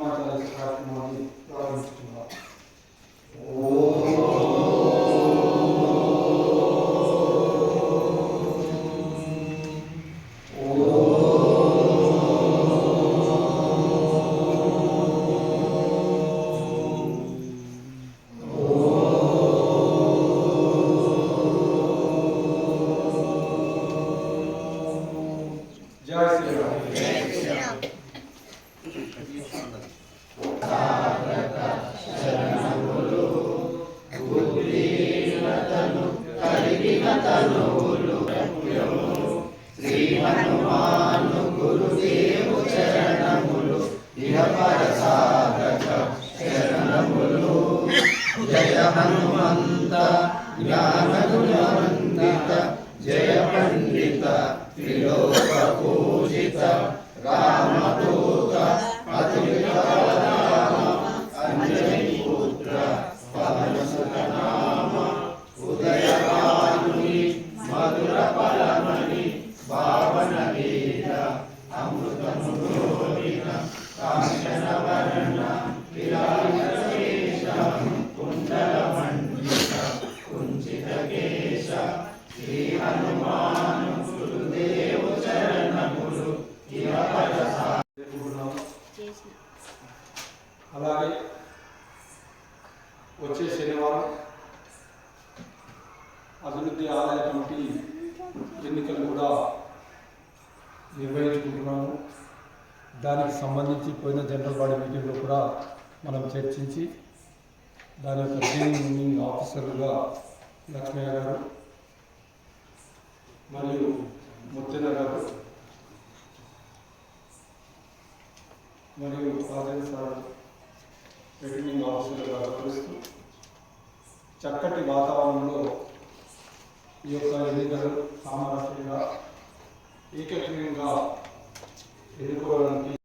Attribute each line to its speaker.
Speaker 1: Allah Teala'yı sıfatına alayım.
Speaker 2: జయ హనుమంత జ్ఞాన గుణవందిత జయ పండిత త్రిలోక పూజిత రామదూత అతులిత
Speaker 1: అలాగే వచ్చే శనివారం అభివృద్ధి ఆదాయ కమిటీ ఎన్నికలు కూడా నిర్వహించుకుంటున్నాము. దానికి సంబంధించి పోయిన జనరల్ బాడీ మీటింగ్లో కూడా మనం చర్చించి దాని యొక్క రిటర్నింగ్ ఆఫీసర్గా లక్ష్మయ్య గారు మరియు ముత్తెన గారు మరియు రాజేంద్ర సార్ రిటర్నింగ్ ఆఫీసర్గా వ్యవహరిస్తూ చక్కటి వాతావరణంలో ఈ యొక్క ఎన్నికలు సామరస్యంగా ఏకత్వంగా ఎన్నుకోవడానికి